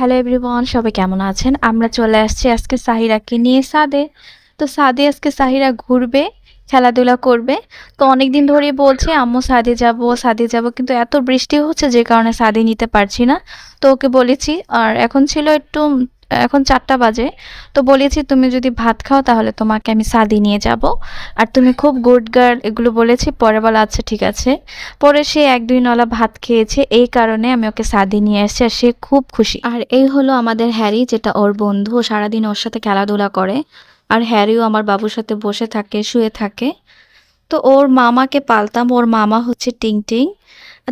Hello everyone সবাই কেমন আছেন? আমরা চলে আসছি আজকে সাহিরাকে নিয়ে সাদে। তো সাদে আজকে সাহিরা ঘুরবে, খেলাধুলা করবে। তো অনেক দিন ধরেই বলছে, আম্মু, সাদে যাব সাদে যাব। কিন্তু এত বৃষ্টি হচ্ছে যে কারণে সাদে নিতে পারছি না। তো ওকে বলেছি, আর এখন ছিল একটু এখন চারটা বাজে। তো বলেছি, তুমি যদি ভাত খাও তাহলে তোমাকে আমি সাদি নিয়ে যাব। আর তুমি খুব গুড গার্ল এগুলো বলেছি। পরে বলা আচ্ছা ঠিক আছে। পরে সে এক দুই নলা ভাত খেয়েছে। এই কারণে আমি ওকে সাদি নিয়ে এসেছি আর সে খুব খুশি। আর এই হলো আমাদের হ্যারি, যেটা ওর বন্ধু। সারাদিন ওর সাথে খেলাধুলা করে। আর হ্যারিও আমার বাবুর সাথে বসে থাকে, শুয়ে থাকে। তো ওর মামাকে পালতাম। ওর মামা হচ্ছে টিং টিং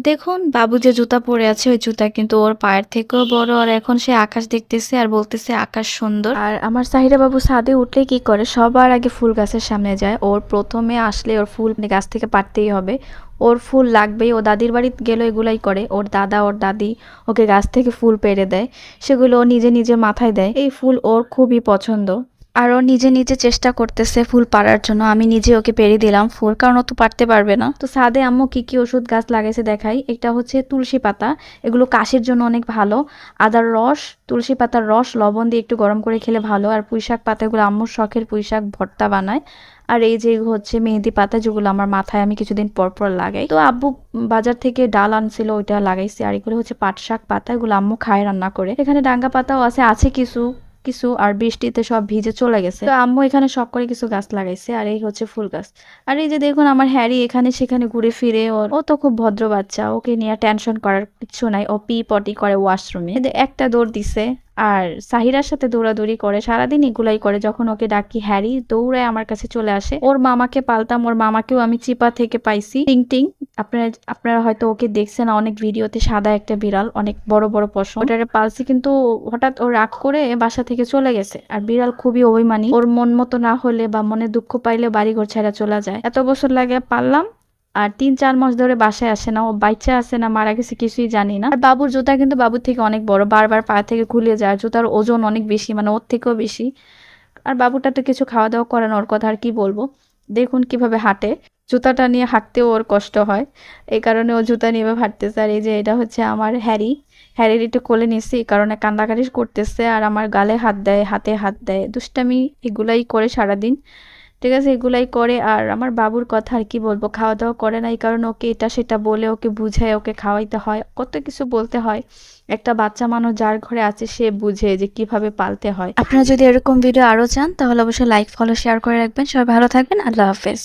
দেখুন, বাবু যে জুতা পরে আছে, ওই জুতা কিন্তু ওর পায়ের থেকেও বড় আর এখন সে আকাশ দেখতেছে আর বলতেছে আকাশ সুন্দর। আর আমার সাহিরা বাবু সাদে উঠলে কি করে? সবার আগে ফুল গাছের সামনে যায়। ওর প্রথমে আসলে ওর ফুল গাছ থেকে পারতেই হবে। ওর ফুল লাগবেই। ও দাদির বাড়ি গেলে এগুলাই করে। ওর দাদা, ওর দাদি ওকে গাছ থেকে ফুল পেড়ে দেয়। সেগুলো ও নিজে নিজে মাথায় দেয়। এই ফুল ওর খুবই পছন্দ। আর ও নিজে নিজে চেষ্টা করতেছে ফুল পাড়ার জন্য। আমি নিজে ওকে পেরে দিলাম ফুল, কারণ ও তো পারতে পারবে না। তো সাদে আম্মু কি কি ওষুধ গাছ লাগাইছে দেখাই। এটা হচ্ছে তুলসী পাতা, এগুলো কাশির জন্য অনেক ভালো। আদার রস, তুলসী পাতার রস, লবণ দিয়ে একটু গরম করে খেলে ভালো। আর পুঁইশাক পাতাগুলো আম্মুর শখের পুঁইশাক ভর্তা বানায়। আর এই যে হচ্ছে মেহেদি পাতা, যেগুলো আমার মাথায় আমি কিছুদিন পর পর লাগাই। তো আব্বু বাজার থেকে ডাল আনছিল, ওইটা লাগাইছি। আর এগুলো হচ্ছে পাট শাক পাতা, এগুলো আম্মু খায় রান্না করে। এখানে ডাঙ্গা পাতাও আছে আছে কিছু। কিছু আর বৃষ্টিতে সব ভিজে চলে গেছে। তো আম্মু এখানে সব করে কিছু গাছ লাগাইছে আর এই হচ্ছে ফুল গাছ। আর এই যে দেখুন আমার হ্যারি এখানে সেখানে ঘুরে ফিরে, ওর ও তো খুব ভদ্র বাচ্চা, ওকে নিয়ে টেনশন করার কিছু নাই। ও পি পটি করে ওয়াশরুমে একটা দৌড় দিছে। আর সাহিরার সাথে দৌড়াদৌড়ি করে, সারাদিন এগুলাই করে যখন ওকে ডাকি, হ্যারি দৌড়ায় আমার কাছে চলে আসে। ওর মামাকে পালতাম, ওর মামাকেও আমি চিপা থেকে পাইছি। টিং টিং, আপনারা আপনারা হয়তো ওকে দেখছেন অনেক ভিডিওতে সাদা একটা বিড়াল, অনেক বড় বড় পশম ওটারে পালছি কিন্তু হঠাৎ ও রাগ করে বাসা থেকে চলে গেছে। আর বিড়াল খুবই অভিমানী। ওর মন মতো না হলে বা মনে দুঃখ পাইলে বাড়ি ঘর ছেড়া চলে যায়। এত বছর লাগে পারলাম আর তিন, চার মাস ধরে বাসায় আসে না, ও বাচ্চা আসে না, মারা গেছে, কিছুই জানি না। আর বাবুর জুতা কিন্তু বাবুর থেকে অনেক বড়, বারবার পা থেকে খুলে যায় জুতার ওজন অনেক বেশি মানে ওর থেকেও বেশি। আর বাবুটা তো কিছু খাওয়া দাওয়া করে ওর কথা আর কি বলব? দেখুন কীভাবে হাঁটে। জুতাটা নিয়ে হাঁটতেও ওর কষ্ট হয়। এই কারণে ও জুতা নিয়ে হাঁটতেছে। আর এই যে এটা হচ্ছে আমার হ্যারি। হ্যারির একটু কোলে নিচ্ছি এই কারণে কান্দাকাটি করতেছে, আর আমার গালে হাত দেয়, হাতে হাত দেয়। দুষ্টামি এগুলাই করে সারাদিন। ঠিক আছে, এগুলাই করে। আর আমার বাবুর কথা আর কি বলব খাওয়া দাওয়া করে নাই কারণ ওকে এটা সেটা বলে ওকে বুঝায়, ওকে খাওয়াইতে হয়, কত কিছু বলতে হয়। একটা বাচ্চা মানুষ যার ঘরে আছে, সে বুঝে যে কীভাবে পালতে হয়। আপনারা যদি এরকম ভিডিও আরও চান, তাহলে অবশ্যই লাইক ফলো শেয়ার করে রাখবেন। সবাই ভালো থাকবেন, আল্লাহ হাফেজ।